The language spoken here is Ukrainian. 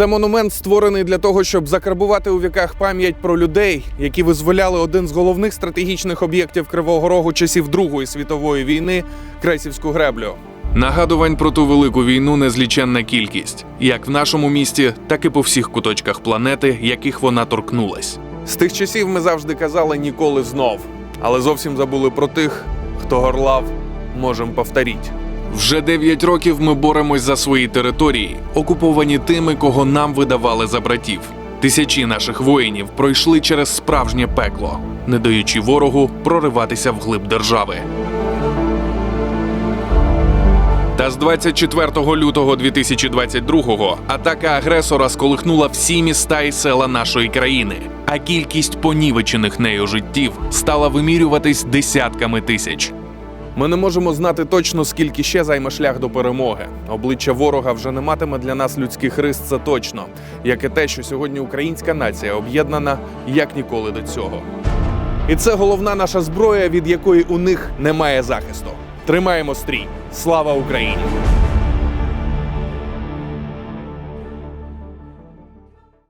Це монумент створений для того, щоб закарбувати у віках пам'ять про людей, які визволяли один з головних стратегічних об'єктів Кривого Рогу часів Другої світової війни Кресівську греблю. Нагадувань про ту велику війну незліченна кількість, як в нашому місті, так і по всіх куточках планети, яких вона торкнулась. З тих часів ми завжди казали ніколи знов, але зовсім забули про тих, хто горлав, можем повторіть. Вже 9 років ми боремось за свої території, окуповані тими, кого нам видавали за братів. Тисячі наших воїнів пройшли через справжнє пекло, не даючи ворогу прориватися вглиб держави. Та з 24 лютого 2022-го атака агресора сколихнула всі міста і села нашої країни, а кількість понівечених нею життів стала вимірюватись десятками тисяч. Ми не можемо знати точно, скільки ще займе шлях до перемоги. Обличчя ворога вже не матиме для нас людських рис, це точно, як і те, що сьогодні українська нація об'єднана як ніколи до цього. І це головна наша зброя, від якої у них немає захисту. Тримаємо стрій. Слава Україні!